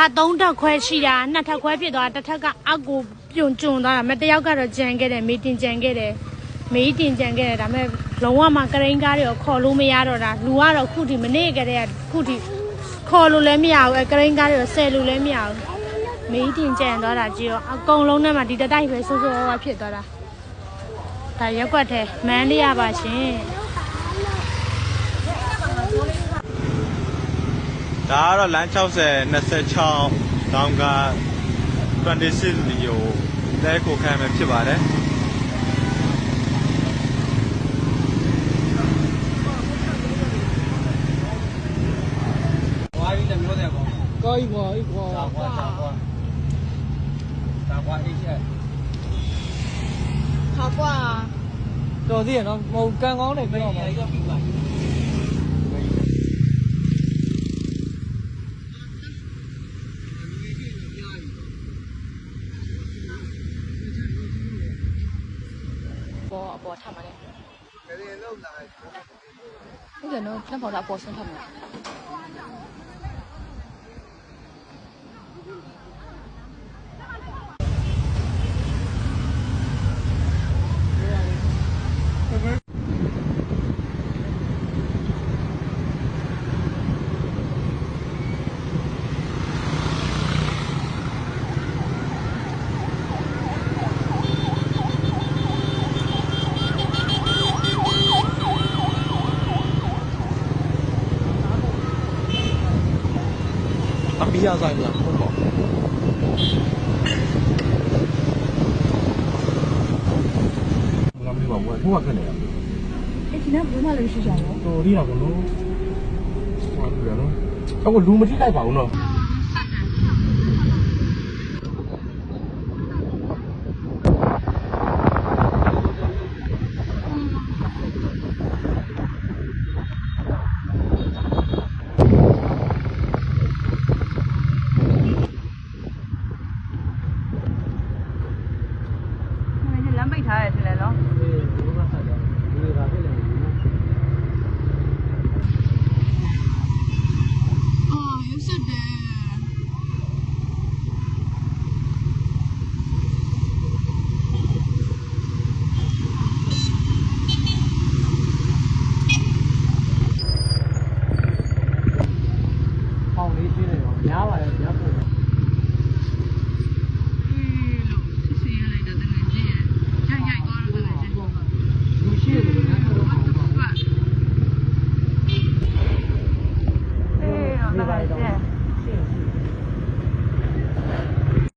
ဒါသုံးထပ်ခွဲရှိတာနှစ်ထပ်ခွဲဖြစ်သွားတာတစ်ထပ်ကအောက်ကိုပြုံကျွံသွားတာမတယောက်ကတော့ကြံခဲ့တယ်မေးတင်ကြံခဲ့တယ်မေးတင်ကြံခဲ့တယ်ဒါပေမဲ့လုံးဝမှကရိန်းကားတွေကိုခေါ်လို့မရတော့တာလူကတော့ခုထိမနေကြတဲ့ခုထိခေါ်လို့လည်းမရဘူးအဲကရိန်းကားတွေကိုဆယ်လို့လည်းမရဘူးမေးတင်ကြံသွားတာကြည့်ရောအကုန်လုံးနဲ့မှဒီတစ်တိုက်ပဲဆိုးဆိုးဝါးဝါဖြစ်သွားတာဒါရက်ွက်ထဲမန်းလေးရပါရှင် ဒါကတော့လမ်း60 26တောင်က26လီယိုလဲကိုခံမယ်ဖြစ်ပါတယ်ကောင်းပါပြီကွာတာကွာတာကွာတာကွာအိတ်ချက်ခါကွာတော်သေးရနော်မဟုတ်ကန်ကောင်းတယ်ပြောပါ ပေါ်အပေါ်ထပ်မှာလေဘယ်လိုလုပ်လာဟုတ်တယ်နော်လက်ပေါ်တာအပေါ်ဆုံးထ အမီးရဆိုင်လားဟုတ်ပါဘူးဘာမှမပြောဘူးဟိုကခက်နေတာအစ်ကျနာဘယ်မှာလဲရှိကြလဲဟိုဒီတော့ဘလို့ဟိုကလူမထိလိုက်ပါဘူးနော် လမ်းပိတ်ထားတယ်ထင်တယ်နော်